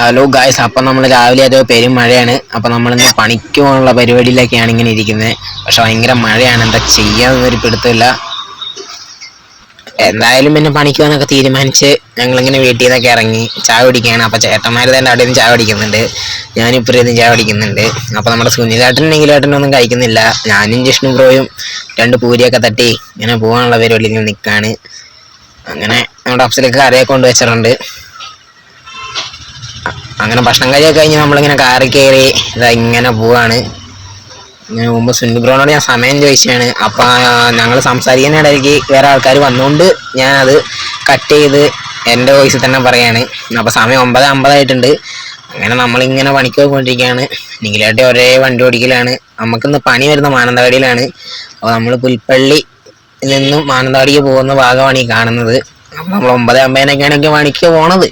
Hello guys അപ്പം നമ്മൾ രാവിലെ അതോ പെരും മഴയാണ്. അപ്പം നമ്മളിന്ന് പണിക്ക് പോകാനുള്ള പരിപാടിയിലൊക്കെയാണ് ഇങ്ങനെ ഇരിക്കുന്നത്. പക്ഷെ ഭയങ്കര മഴയാണ്. എന്താ ചെയ്യാന്നൊരു പിടുത്തമില്ല. എന്തായാലും പിന്നെ പണിക്ക് പോകാനൊക്കെ തീരുമാനിച്ച് ഞങ്ങളിങ്ങനെ വീട്ടിൽ നിന്നൊക്കെ ഇറങ്ങി ചായ കുടിക്കുകയാണ്. അപ്പം ചേട്ടന്മാർ തന്നെ അവിടെ നിന്ന് ചായ കുടിക്കുന്നുണ്ട്. ഞാനിപ്പോൾ ഇരുന്ന് ചായ കുടിക്കുന്നുണ്ട്. അപ്പം നമ്മുടെ സുനിലേട്ടനും നിഖിലേട്ടനും ഒന്നും കഴിക്കുന്നില്ല. ഞാനും ജിഷ്ണു ബ്രോയും രണ്ട് പൂരിയൊക്കെ തട്ടി ഇങ്ങനെ പോകാനുള്ള പരിപാടിയിൽ നിൽക്കുകയാണ്. അങ്ങനെ നമ്മുടെ അഫ്സലേക്ക് കറിയൊക്കെ കൊണ്ടുവച്ചിട്ടുണ്ട് അങ്ങനെ ഭക്ഷണം കഴിയൊക്കെ കഴിഞ്ഞ് നമ്മളിങ്ങനെ കാറിൽ കയറി ഇതാ പോവാണ്. ഇങ്ങനെ മുമ്പ് സുനിൽ ബ്രോനോട് ഞാൻ സമയം ചോദിച്ചാണ്. അപ്പൊ ഞങ്ങൾ സംസാരിക്കുന്ന ഇടയ്ക്ക് വേറെ ആൾക്കാർ വന്നുകൊണ്ട് ഞാൻ അത് കട്ട് ചെയ്ത് എന്റെ വോയിസിൽ തന്നെ പറയാണ്. അപ്പോൾ സമയം ഒമ്പത് അമ്പതായിട്ടുണ്ട്. അങ്ങനെ നമ്മളിങ്ങനെ പണിക്ക് പോയിക്കൊണ്ടിരിക്കുകയാണ് നിഖിലാട്ടി ഒരേ വണ്ടി ഓടിക്കലാണ്. നമുക്കിന്ന് പണി വരുന്ന മാനന്തവാടിയിലാണ്. അപ്പോൾ നമ്മൾ പുൽപ്പള്ളി നിന്നും മാനന്തവാടിക്ക് പോകുന്ന ഭാഗമാണ് ഈ കാണുന്നത്. നമ്മൾ ഒമ്പത് അമ്പതിനൊക്കെയാണ് എനിക്ക് പണിക്ക് പോണത്.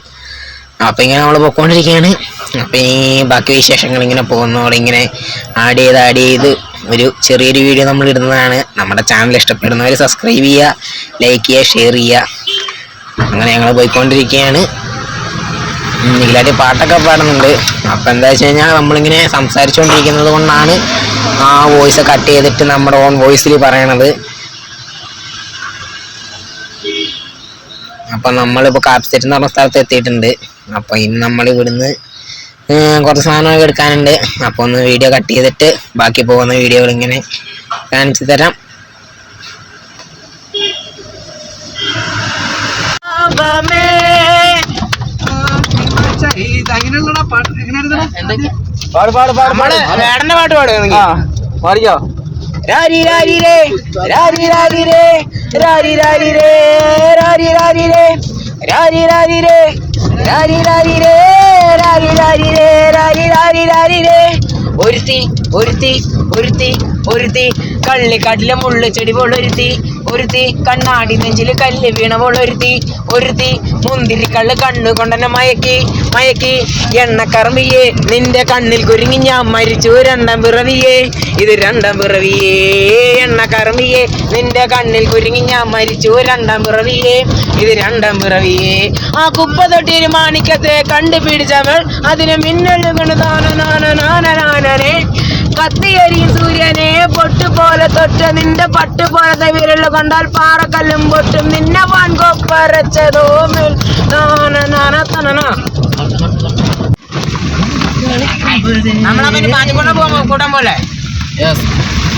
അപ്പൊ ഇങ്ങനെ നമ്മൾ പൊക്കോണ്ടിരിക്കുകയാണ് അപ്പൊ ഈ ബാക്കി വിശേഷങ്ങൾ ഇങ്ങനെ പോകുന്നതോടെ ഇങ്ങനെ ആഡ് ചെയ്ത് ആഡ് ചെയ്ത് ഒരു ചെറിയൊരു വീഡിയോ നമ്മൾ ഇടുന്നതാണ്. നമ്മുടെ ചാനൽ ഇഷ്ടപ്പെടുന്നവർ സബ്സ്ക്രൈബ് ചെയ്യുക ലൈക്ക് ചെയ്യുക ഷെയർ ചെയ്യുക. അങ്ങനെ ഞങ്ങൾ പോയിക്കൊണ്ടിരിക്കുകയാണ്. നീലാട്ടി പാട്ടൊക്കെ പാടുന്നുണ്ട്. അപ്പൊ എന്താ വെച്ച് കഴിഞ്ഞാൽ നമ്മളിങ്ങനെ സംസാരിച്ചുകൊണ്ടിരിക്കുന്നത് കൊണ്ടാണ് ആ വോയിസ് കട്ട് ചെയ്തിട്ട് നമ്മുടെ ഓൺ വോയിസിൽ പറയണത്. അപ്പൊ നമ്മളിപ്പോ കാപ്സെറ്റ് എന്ന് പറഞ്ഞ സ്ഥലത്ത് എത്തിയിട്ടുണ്ട്. അപ്പൊ ഇനി നമ്മൾ ഇവിടുന്ന് കുറച്ച് സാധനമൊക്കെ എടുക്കാനുണ്ട്. അപ്പൊ ഒന്ന് വീഡിയോ കട്ട് ചെയ്തിട്ട് ബാക്കി പോകുന്ന വീഡിയോകൾ ഇങ്ങനെ കാണിച്ചു തരാം. പാട്ട്. പാടുക പാടിക്കോ? രാരി രാരി രേ. രാരി രാരി രേ. രാരി രാരി രേ രാരി രാരി രേ രാരി രാരി രേ രാരി രാരി രേ രാരി രാരി രേ രാരി രാരി രാരി രേ. ഒരുത്തി ഒരുത്തി ഒരുത്തി ഒരുത്തി. കള്ളിക്കാട്ടിലെ മുള്ളു ചെടി പോളൊരുത്തി ഒരുത്തി കണ്ണാടി നെഞ്ചിൽ കല്ല് വീണ പോളൊരുത്തി ഒരുത്തി മുന്തിരി കള്ള് കണ്ണു കൊണ്ടന്നെ മയക്കി മയക്കി എണ്ണക്കറമ്പിയേ നിന്റെ കണ്ണിൽ കുരുങ്ങി ഞാൻ മരിച്ചു രണ്ടാം പിറവിയേ ഇത് രണ്ടാം പിറവിയേ എണ്ണക്കറമ്പിയേ നിന്റെ കണ്ണിൽ കുരുങ്ങി ഞാൻ മരിച്ചു രണ്ടാം പിറവിയേ ഇത് രണ്ടാം പിറവിയേ ആ കുപ്പ തൊട്ടിരു മാണിക്കത്തെ കണ്ടുപിടിച്ചവൾ അതിനെ മിന്നലുകൊണ്ട് നാനനാനനാനനാനനെ കത്തിയരിയും സൂര്യനെ പൊട്ടു പോലെ തൊട്ട് നിന്റെ പട്ടു പോലത്തെ വിരൽ കണ്ടാൽ പാറക്കല്ലും പൊട്ടും. നിന്നെ പാൻകൊപ്പരച്ചതോ നമ്മളങ്ങനെ പോകും കൂട്ടം പോലെ.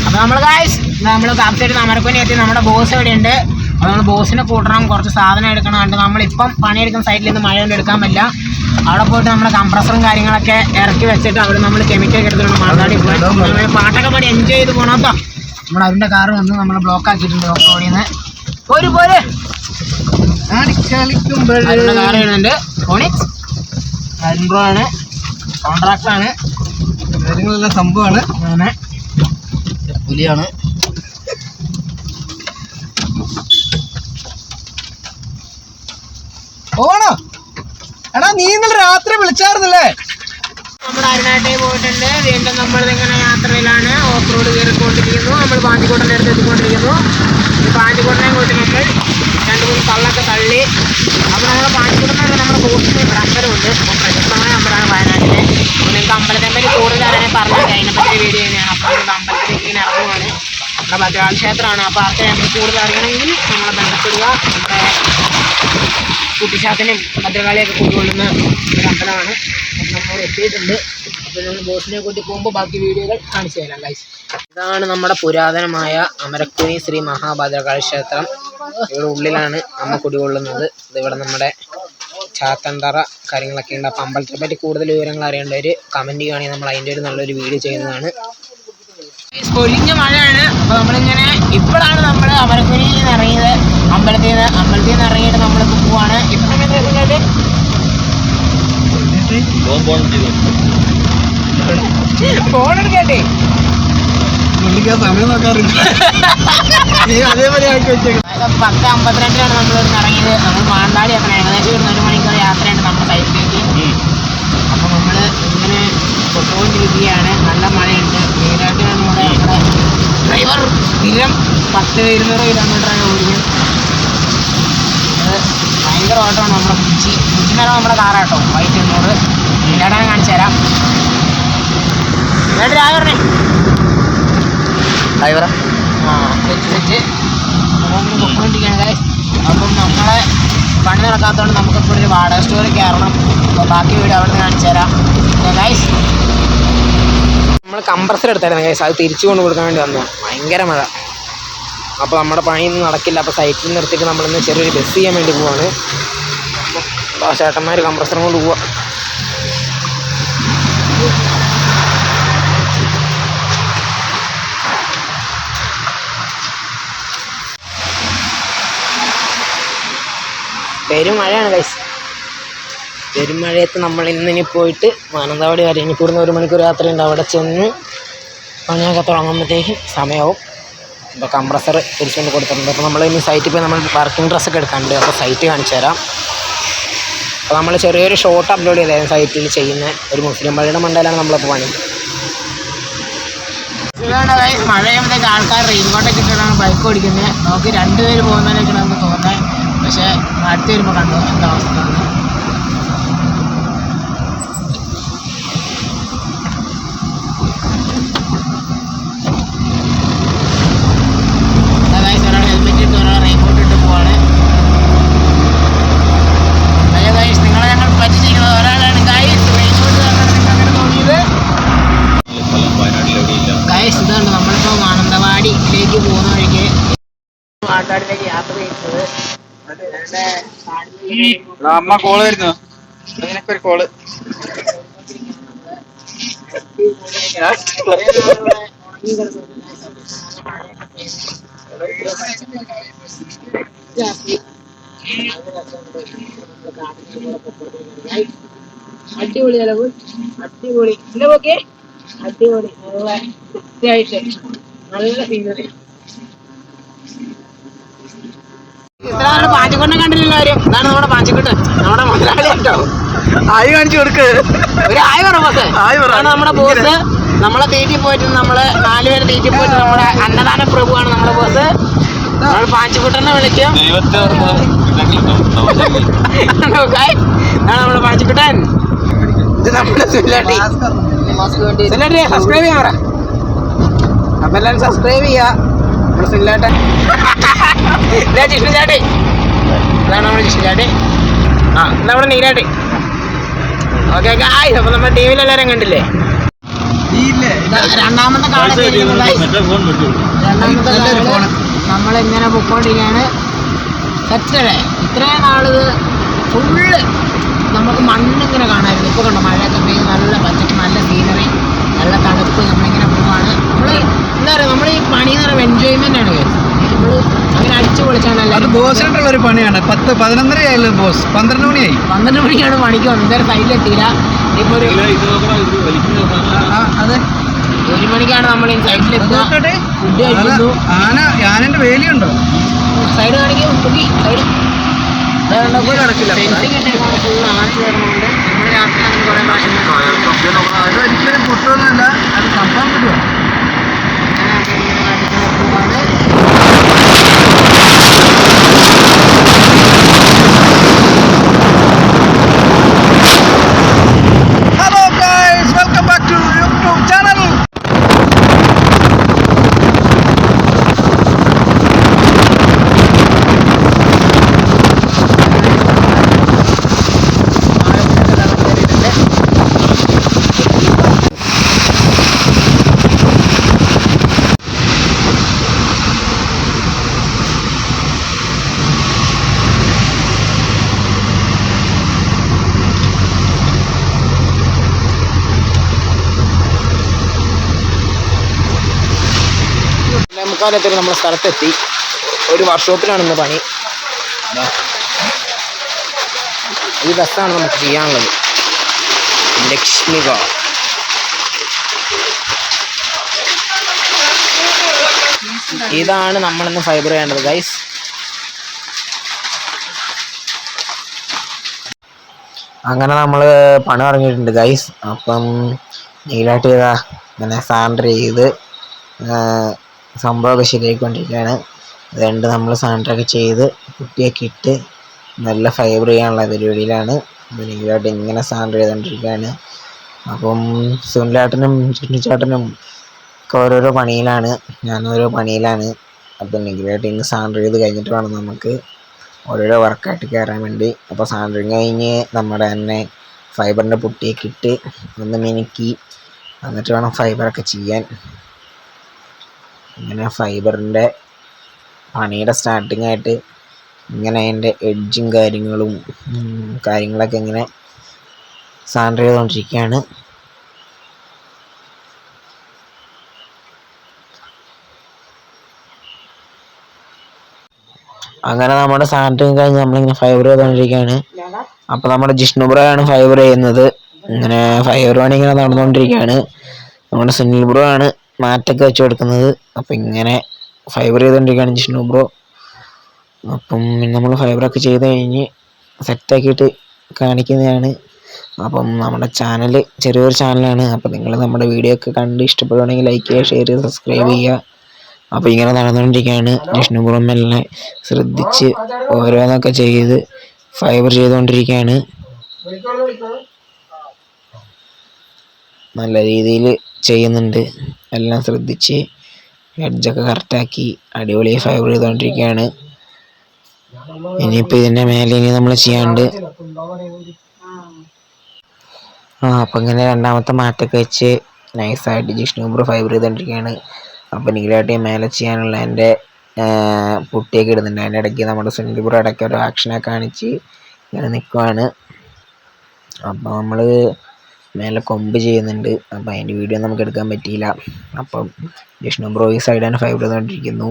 അപ്പൊ നമ്മൾ ഗായ്സ് നമ്മളെ കാപ്സൈഡ് അമരക്കുനി എത്തി. നമ്മുടെ ബോസ് ഇവിടെ ഉണ്ട് നമ്മൾ ബോസിനെ കൂട്ടണം. കുറച്ച് സാധനം എടുക്കണം. കണ്ട് നമ്മളിപ്പം പണിയെടുക്കുന്ന സൈറ്റിൽ നിന്ന് മഴ കൊണ്ട് എടുക്കാൻ പറ്റില്ല. അവിടെ പോയിട്ട് നമ്മുടെ കംപ്രസറും കാര്യങ്ങളൊക്കെ ഇറക്കി വെച്ചിട്ട് അവിടെ നമ്മൾ കെമിക്കൽ എടുത്തിട്ടുണ്ട്. മാതാടി പോയി. പാട്ടൊക്കെ പാടി എൻജോയ് ചെയ്ത് പോകണം കേട്ടോ. നമ്മൾ അവരുടെ കാറ് വന്ന് നമ്മൾ ബ്ലോക്ക് ആക്കിയിട്ടുണ്ട് നിന്ന് പോര് പോര്. അവരുടെ കാർ വരുന്നുണ്ട്. ഫോണിക്സ് അരുൺബ്രോ ആണ് കോൺട്രാക്ടർ ആണ്. കാര്യങ്ങളെല്ലാം സംഭവമാണ്. അങ്ങനെ പുലിയാണ്. ഓണോ? എടാ നീ ഇന്നലെ രാത്രി വിളിച്ചായിരുന്നല്ലേ? നമ്മൾ അരുണാട്ടേ പോയിട്ടുണ്ട്. വീണ്ടും നമ്മൾ ഇങ്ങനെ യാത്രയിലാണ്. ഓഫ് റോഡ് കയറിക്കൊണ്ടിരിക്കുന്നു നമ്മൾ പാണ്ടിക്കോട്ടന്റെ അടുത്ത് എത്തിക്കൊണ്ടിരിക്കുന്നു. പാണ്ടിക്കോട്ടനെ പോയിട്ട് നമ്മൾ മൂന്ന് കള്ളൊക്കെ തള്ളി. അപ്പോൾ നമ്മൾ പാണ്ടിക്കോട്ടനെ നമ്മുടെ ബോസിന് പ്രഷറുണ്ട് അപ്പോൾ പ്രശസ്തമായ അമ്പലമാണ് വയനാട്ടിലെ. നിങ്ങൾക്ക് അമ്പലത്തെ പറ്റി പറഞ്ഞാൽ അതിനെപ്പറ്റി വീഡിയോ തന്നെയാണ് അപ്പോൾ നമ്മൾ അമ്പലത്തിലേക്ക് ഇങ്ങനെ ഇറങ്ങുവാണ്. നമ്മുടെ ഭദ്രകാളി ക്ഷേത്രമാണ് അപ്പോൾ ആർക്ക് നമുക്ക് കൂടുതൽ അറിയണമെങ്കിൽ നമ്മളെ ബന്ധപ്പെടുക. നമ്മുടെ കുട്ടിശാത്തിനും ഭദ്രകാളിയൊക്കെ കൊണ്ടുകൊള്ളുന്ന ഒരു അമ്പലമാണ്. നമ്മൾ എത്തിയിട്ടുണ്ട്. അപ്പോൾ നമ്മൾ ബോസിനെ കൂട്ടി പോകുമ്പോൾ ബാക്കി വീഡിയോകൾ കാണിച്ചു തരാം ഗൈസ് ഇതാണ് നമ്മുടെ പുരാതനമായ അമരക്കുനി ശ്രീ മഹാഭദ്രകാളി ക്ഷേത്രം. ഇവിടെ ഉള്ളിലാണ് അമ്മ കുടികൊള്ളുന്നത്. ഇതിവിടെ നമ്മുടെ ചാത്തന്തറ കാര്യങ്ങളൊക്കെ ഉണ്ട്. അപ്പോൾ അമ്പലത്തെ പറ്റി കൂടുതൽ വിവരങ്ങൾ അറിയേണ്ടവർ കമന്റ് ചെയ്യുകയാണെങ്കിൽ നമ്മൾ അതിന്റെ ഒരു നല്ലൊരു വീഡിയോ ചെയ്യുന്നതാണ്. പൊലിഞ്ഞ മഴയാണ്. അപ്പോൾ നമ്മളിങ്ങനെ ഇപ്പോഴാണ് നമ്മൾ അമരക്കുനിയിൽ നിന്ന് ഇറങ്ങിയത്. അമ്പലത്തിൽ നിന്ന് അമ്പലത്തിൽ നിന്ന് ഇറങ്ങിയിട്ട് നമ്മളിപ്പോൾ പോവാണ്. ഇപ്പം എടുക്കട്ടെ? പുള്ളിക്ക് ആ സമയം നോക്കാറില്ല. നീ അതേപോലെ ആക്കി വെച്ചേക്ക. അതായത് പത്ത് അമ്പത്തിരണ്ടിലാണ് നമ്മൾ ഇറങ്ങിയത്. നമ്മൾ മാണ്ടാടി അത്ര ഏകദേശം ഇവിടുന്ന് ഒരു മണിക്കൂർ യാത്രയുണ്ട് നമ്മുടെ സൈഡിലേക്ക് അപ്പോൾ നമ്മൾ ഇങ്ങനെ പൊട്ടുകൊണ്ടിരിക്കുകയാണ് നല്ല മഴയുണ്ട്. മെയിനായിട്ട് ഡ്രൈവർ. സ്ഥിരം പത്ത് ഇരുന്നൂറ് കിലോമീറ്ററാണ് ഓടിക്കുന്നത് ഭയങ്കര ഓട്ടമാണ് നമ്മുടെ കുച്ചി കുച്ചി കുച്ചിനാണ് നമ്മുടെ കാറാട്ടോ വൈറ്റ് എണ്ണൂറ്. ഇല്ലാടാൻ കാണിച്ചു തരാം. ഇവിടെ ഡ്രൈവറിനെ ഡ്രൈവറാ ആ വെച്ച് വെച്ച്. നമ്മളൊന്ന് പൊക്കോണ്ടിരിക്കുകയാണ് അപ്പം നമ്മളെ പണി നടക്കാത്തതുകൊണ്ട് നമുക്കിപ്പോൾ ഒരു വാടക സ്റ്റോറി കയറണം അപ്പോൾ ബാക്കി വീട് അവിടെ നിന്ന് കാണിച്ചു തരാം. ഗൈസ് നമ്മൾ കംപ്രസർ എടുത്തായിരുന്നു കേസ് അത് തിരിച്ചു കൊണ്ട് കൊടുക്കാൻ വേണ്ടി വന്നു. ഭയങ്കര മഴ. അപ്പോൾ നമ്മുടെ പണിയൊന്നും നടക്കില്ല. അപ്പോൾ സൈറ്റിൽ നിർത്തിയിട്ട് നമ്മളിന്ന് ചെറിയൊരു ബസ് ചെയ്യാൻ വേണ്ടി പോവാണ്. അപ്പോൾ ചേട്ടന്മാർ കംപ്രസറും കൊണ്ട് പോവാ. പെരുമഴയാണ് കൈസ് പെരുമഴയത്ത് നമ്മൾ ഇന്നിനി പോയിട്ട് മാനന്തവാടി വരെ. ഇനി കൂടുന്ന ഒരു മണിക്കൂർ യാത്രയുണ്ട് അവിടെ ചെന്ന് പണിയൊക്കെ തുടങ്ങുമ്പോഴത്തേക്കും സമയമാവും ഇപ്പോൾ കംപ്രസർ തിരിച്ചുകൊണ്ട് കൊടുത്തിട്ടുണ്ട്. അപ്പോൾ നമ്മൾ ഇനി സൈറ്റിൽ പോയി നമ്മൾ വർക്കിംഗ് ഡ്രസ്സൊക്കെ എടുക്കാനുണ്ട് അപ്പോൾ സൈറ്റ് കാണിച്ചു തരാം. അപ്പോൾ നമ്മൾ ചെറിയൊരു ഷോർട്ട് അപ്ലോഡ് ചെയ്തായിരുന്നു സൈറ്റിൽ ചെയ്യുന്ന ഒരു മുസ്ലിം പള്ളിയുടെ മണ്ടയിലാണ് നമ്മളിപ്പോൾ പണി. മഴയുമ്പോഴത്തേക്ക് ആൾക്കാർ റെയിൻകോട്ടൊക്കെ ഇട്ടിട്ടാണ് ബൈക്ക് ഓടിക്കുന്നത്. നമുക്ക് രണ്ടുപേര് പോകുന്നതിനൊക്കെ നമുക്ക് തോന്നുന്നത് പക്ഷേ അടുത്ത് വരുമ്പോൾ കണ്ടു എന്താ അവസ്ഥ എന്ന്. അതായത് ഒരാൾ ഹെൽമെറ്റ് ഇട്ട് ഒരാൾ റെയിൻകോട്ട് ഇട്ട് പോവാണ് അയ്യോ ഗൈസ് നിങ്ങളെ ഞങ്ങൾ പറ്റിച്ചിരിക്കുന്നത് ഒരാളാണ് ഗൈസ് റെയിൻകോട്ട് നിങ്ങൾക്ക് അങ്ങനെ തോന്നിയത് ഗൈസ് ഇതാണ് നമ്മളിപ്പോൾ മാനന്തവാടിയിലേക്ക് പോകുന്ന വഴിക്ക് പാട്ടാടിലേക്ക് യാത്ര ചെയ്യുന്നത് അമ്മ കോൾ വരുന്നു. അതിനൊക്കെ ഒരു കോൾ അടിപൊളി അളവ് അടിപൊളി. എന്താ ഓക്കെ അടിപൊളി. നല്ല കൃത്യമായിട്ട്. നല്ല സീനറി ഇത്ര പാഞ്ചക്കുട്ടനെ കണ്ടില്ലല്ലോ ആരും? ഇതാണ് നമ്മുടെ പാഞ്ചക്കുട്ടൻ. നമ്മുടെ മുതലാളി കേട്ടോ ആയി കാണിച്ചു കൊടുക്ക്. ഒരു ആയി പറ ബോസ് ആയി പറ. നമ്മുടെ ബോസ് നമ്മളെ തീറ്റി പോയിട്ട് നമ്മൾ നാലുപേരെ തീറ്റി പോയിട്ട് നമ്മുടെ അന്നദാന പ്രഭുവാണ് നമ്മുടെ ബോസ് നമ്മൾ പാഞ്ചക്കുട്ടനെ വിളിക്കും. ഇതാണ് നമ്മുടെ പാഞ്ചക്കുട്ടൻ. ഇത് നമ്മുടെ സുല്ലാട്ടി. സുല്ലാട്ടി സബ്സ്ക്രൈബ് ചെയ്യാൻ പറ. അപ്പൊ എല്ലാവരും സബ്സ്ക്രൈബ് ചെയ്യാ. നമ്മുടെ സുല്ലാട്ടൻ ഇതാ ജിഷ്ണു ചാട്ടി ഇതാണ് നമ്മുടെ ജിഷ്ണു ചാട്ടി ആ നമ്മുടെ നീരാട്ടി ഓക്കെ ഗായ് അപ്പൊ നമ്മുടെ കണ്ടില്ലേ? രണ്ടാമത്തെ രണ്ടാമത്തെ നല്ലൊരു കാർഡ് ഫോണ്. നമ്മളിങ്ങനെ പൊക്കോണ്ടിരിക്കുകയാണ്. സെറ്റല്ലേ ഇത്രയും നാളിത് ഫുള്ള് നമുക്ക് മണ്ണിങ്ങനെ കാണാമായിരുന്നു ഇപ്പോൾ കണ്ടോ മഴയൊക്കെ പെയ്ത് നല്ല പച്ചപ്പ് നല്ല സീനറി നല്ല തണുപ്പ് നമ്മളിങ്ങനെ പോവാണ് നമ്മൾ എന്താ പറയുക നമ്മൾ ഈ പണി എന്ന് പറയുമ്പോൾ എൻജോയ്മെന്റ് ആണ് നമ്മൾ അങ്ങനെ അടിച്ചു പൊളിച്ചാണ് അത് എല്ലാവരും ബോസിനായിട്ടുള്ള ഒരു പണിയാണ്. പത്ത് പതിനൊന്നര ആയല്ലോ ബോസ്. പന്ത്രണ്ട് മണിയായി. പന്ത്രണ്ട് മണിക്കാണ് പണിക്ക് വന്നത്. ഇതുവരെ സൈഡിലെത്തിയില്ല ഇപ്പോൾ ഒരു അതെ. ഒരു മണിക്കാണ് നമ്മൾ ഈ സൈഡിലെത്തുക ഫുഡ് ആന കഴിക്കുന്നു. ആന ആനന്റെ വേലിയുണ്ടോ? സൈഡ് കാണിക്കും സൈഡ് നടക്കില്ല. ഫുൾ നമ്മൾ രാത്രി അങ്ങനെ കുറേ പ്രാവശ്യം അത് ഒരിക്കലും പൊട്ടുമെന്നല്ല അത് സംഭവം കിട്ടുമോ hello guys welcome back to YouTube channel മുക്കാലത്തിൽ നമ്മുടെ സ്ഥലത്തെത്തി. ഒരു വർക്ക്ഷോപ്പിലാണ് ഇന്ന് പണി. ഈ ബസ്സാണ് നമുക്ക് ചെയ്യാനുള്ളത്. ലക്ഷ്മിക ഇതാണ് നമ്മളിന്ന് ഫൈബർ ചെയ്യേണ്ടത് ഗൈസ് അങ്ങനെ നമ്മൾ പണി തുടങ്ങിയിട്ടുണ്ട് ഗൈസ് അപ്പം നീലായിട്ട് ചെയ്താ ഇങ്ങനെ സാൻഡർ ചെയ്ത് സംഭവമൊക്കെ ശരിയായിക്കൊണ്ടിരിക്കുകയാണ്. രണ്ട് നമ്മൾ സാൻഡറൊക്കെ ചെയ്ത് കുട്ടിയൊക്കെ ഇട്ട് നല്ല ഫൈബർ ചെയ്യാനുള്ള പരിപാടിയിലാണ്. നീലായിട്ട് ഇങ്ങനെ സാൻഡർ ചെയ്തുകൊണ്ടിരിക്കുകയാണ്. അപ്പം സുനിലേട്ടനും ചുണ്ണിച്ചേട്ടനും ഒക്കെ ഓരോരോ പണിയിലാണ്. ഞാൻ ഓരോ പണിയിലാണ്. അപ്പം നിഖിലേട്ട് ഇന്ന് സാൻഡർ ചെയ്ത് കഴിഞ്ഞിട്ട് വേണം നമുക്ക് ഓരോരോ വർക്കായിട്ട് കയറാൻ വേണ്ടി. അപ്പോൾ സാൻഡറിങ് കഴിഞ്ഞ് നമ്മുടെ തന്നെ ഫൈബറിന്റെ പുട്ടിയൊക്കെ ഇട്ട് ഒന്ന് മിനുക്കി. എന്നിട്ട് വേണം ഫൈബറൊക്കെ ചെയ്യാൻ. ഇങ്ങനെ ഫൈബറിന്റെ പണിയുടെ സ്റ്റാർട്ടിങ് ആയിട്ട് ഇങ്ങനെ അതിന്റെ എഡ്ജും കാര്യങ്ങളും കാര്യങ്ങളൊക്കെ ഇങ്ങനെ സാൻഡർ ചെയ്തുകൊണ്ടിരിക്കുകയാണ് അങ്ങനെ നമ്മുടെ സാൻഡറിങ് കഴിഞ്ഞ് നമ്മളിങ്ങനെ ഫൈബർ ചെയ്തുകൊണ്ടിരിക്കുകയാണ് അപ്പോൾ നമ്മുടെ ജിഷ്ണുബ്രയാണ് ഫൈബർ ചെയ്യുന്നത്. ഇങ്ങനെ ഫൈബർ പണി ഇങ്ങനെ നടന്നുകൊണ്ടിരിക്കുകയാണ് നമ്മുടെ സുനിൽ ബ്രോ ആണ്. മാറ്റൊക്കെ വെച്ച് കൊടുക്കുന്നത്. അപ്പം ഇങ്ങനെ ഫൈബർ ചെയ്തുകൊണ്ടിരിക്കുകയാണ് ജിഷ്ണു ബ്രോ. അപ്പം നമ്മൾ ഫൈബറൊക്കെ ചെയ്ത് കഴിഞ്ഞ് സെറ്റാക്കിയിട്ട് കാണിക്കുന്നതാണ്. അപ്പം നമ്മുടെ ചാനൽ ചെറിയൊരു ചാനലാണ് അപ്പം നിങ്ങൾ നമ്മുടെ വീഡിയോ ഒക്കെ കണ്ട് ഇഷ്ടപ്പെടുകയാണെങ്കിൽ ലൈക്ക് ചെയ്യുക ഷെയർ ചെയ്യുക സബ്സ്ക്രൈബ് ചെയ്യുക. അപ്പോൾ ഇങ്ങനെ നടന്നുകൊണ്ടിരിക്കുകയാണ് ജിഷ്ണു ബ്രോ മെല്ലെ ശ്രദ്ധിച്ച് ഓരോന്നൊക്കെ ചെയ്ത് ഫൈബർ ചെയ്തുകൊണ്ടിരിക്കുകയാണ് നല്ല രീതിയിൽ ചെയ്യുന്നുണ്ട്. എല്ലാം ശ്രദ്ധിച്ച് എഡ്ജൊക്കെ കറക്റ്റാക്കി അടിപൊളി ഫൈബർ ചെയ്തുകൊണ്ടിരിക്കുകയാണ്. ഇനിയിപ്പോൾ ഇതിന്റെ മേലെ ഇനി നമ്മൾ ചെയ്യാണ്ട് ആ അപ്പം ഇങ്ങനെ രണ്ടാമത്തെ മാറ്റൊക്കെ വെച്ച് നൈസായിട്ട് ജിഷ്ണു ബ്രോ ഫൈബർ ചെയ്തുകൊണ്ടിരിക്കുകയാണ്. അപ്പം നീലായിട്ട് മേലെ ചെയ്യാനുള്ള എന്റെ പുട്ടിയൊക്കെ ഇടുന്നുണ്ട്. അതിന്റെ ഇടയ്ക്ക് നമ്മുടെ സുനിൽ ബ്രോ ഇടയ്ക്ക് ഒരു ആക്ഷനൊക്കെ കാണിച്ച് ഇങ്ങനെ നിൽക്കുവാണ് അപ്പോൾ നമ്മൾ മേലെ കൊമ്പ് ചെയ്യുന്നുണ്ട്. അപ്പം അതിന്റെ വീഡിയോ നമുക്ക് എടുക്കാൻ പറ്റിയില്ല. അപ്പം ജിഷ്ണു ബ്രോ ഈ സൈഡാണ് ഫൈബർ തന്നിട്ടിരിക്കുന്നു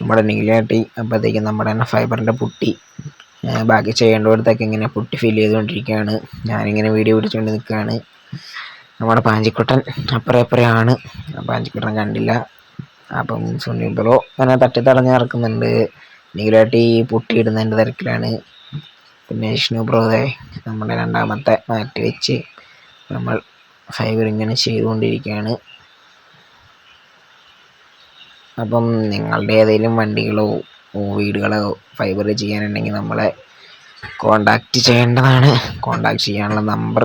നമ്മുടെ നീലാട്ടി അപ്പോഴത്തേക്കും നമ്മുടെ തന്നെ ഫൈബറിന്റെ പുട്ടി. ബാക്കി ചെയ്യേണ്ടവിടത്തേക്ക് ഇങ്ങനെ പുട്ടി ഫില്ല് ചെയ്തുകൊണ്ടിരിക്കുകയാണ്. ഞാനിങ്ങനെ വീഡിയോ പിടിച്ചുകൊണ്ട് നിൽക്കുകയാണ്. നമ്മുടെ പാഞ്ചിക്കുട്ടൻ അപ്പുറം അപ്പുറയാണ്. പാഞ്ചിക്കുട്ടൻ കണ്ടില്ല. അപ്പം സുനിൽ ബ്രോ അങ്ങനെ തട്ടിത്തടഞ്ഞ് നടക്കുന്നുണ്ട്. നീലാട്ടി പുട്ടി ഇടുന്നതിന്റെ തിരക്കിലാണ്. പിന്നെ വിഷ്ണു ബ്രോ ദേ നമ്മുടെ രണ്ടാമത്തെ മാറ്റ് വെച്ച്. നമ്മൾ ഫൈബർ ഇങ്ങനെ ചെയ്തുകൊണ്ടിരിക്കുകയാണ്. അപ്പം നിങ്ങളുടെ ഏതെങ്കിലും വണ്ടികളോ വീടുകളോ ഫൈബർ ചെയ്യാനുണ്ടെങ്കിൽ നമ്മളെ കോണ്ടാക്റ്റ് ചെയ്യേണ്ടതാണ്. കോണ്ടാക്ട് ചെയ്യാനുള്ള നമ്പർ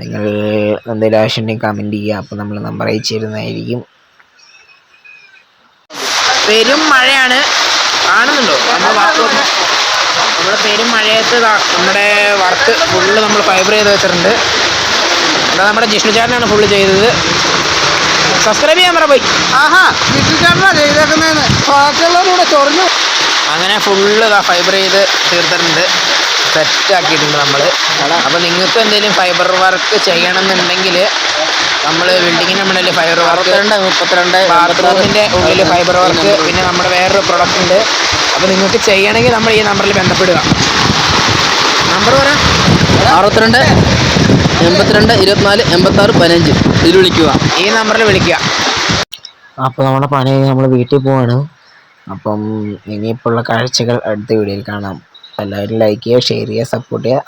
നിങ്ങൾ എന്തെങ്കിലും ആവശ്യമുണ്ടെങ്കിൽ കമന്റ് ചെയ്യുക. അപ്പോൾ നമ്മൾ നമ്പർ അയച്ചു തരുന്നതായിരിക്കും. പെരും മഴയാണ്. കാണുന്നുണ്ടോ? നമ്മുടെ പെരും മഴയത്ത് നമ്മുടെ വർക്ക് ഫുള്ള് നമ്മൾ ഫൈബർ ചെയ്ത് വെച്ചിട്ടുണ്ട്. അതാ നമ്മുടെ ജിഷ്ണു ചേട്ടനാണ് ഫുള്ള് ചെയ്തത്. സബ്സ്ക്രൈബ് ചെയ്യാൻ പറ പോയി. ആഹാ ചേട്ടനാ ചെയ്തേക്കുന്നതെന്ന് ബാക്കിയുള്ളവരൂടെ ചൊറിഞ്ഞു. അങ്ങനെ ഫുള്ള് ഇതാ ഫൈബർ ചെയ്ത് തീർത്തിട്ടുണ്ട്. സെറ്റാക്കിയിട്ടുണ്ട് നമ്മൾ അപ്പോൾ നിങ്ങൾക്ക് എന്തെങ്കിലും ഫൈബർ വർക്ക് ചെയ്യണമെന്നുണ്ടെങ്കിൽ നമ്മൾ ബിൽഡിങ്ങിന് മുന്നിൽ ഫൈബർ വർക്ക് മുപ്പത്തിരണ്ട് ബാത്റൂമിന്റെ ഉള്ളിൽ ഫൈബർ വർക്ക് പിന്നെ നമ്മുടെ വേറൊരു പ്രൊഡക്റ്റ് ഉണ്ട്. അപ്പോൾ നിങ്ങൾക്ക് ചെയ്യണമെങ്കിൽ നമ്മൾ ഈ നമ്പറിൽ ബന്ധപ്പെടുക. നമ്പർ പറയാം അറുപത്തിരണ്ട്. എൺപത്തിരണ്ട് ഇരുപത്തിനാല് എൺപത്തി ആറ് പതിനഞ്ച്. ഇതിൽ വിളിക്കുക. ഈ നമ്പറിൽ വിളിക്കുക. അപ്പോൾ നമ്മുടെ പണി നമ്മൾ വീട്ടിൽ പോവാണ്. അപ്പം ഇനിയിപ്പോൾ ഉള്ള കാഴ്ചകൾ അടുത്ത വീഡിയോയിൽ കാണാം. എല്ലാവരും ലൈക്ക് ചെയ്യുക ഷെയർ ചെയ്യുക സപ്പോർട്ട് ചെയ്യുക.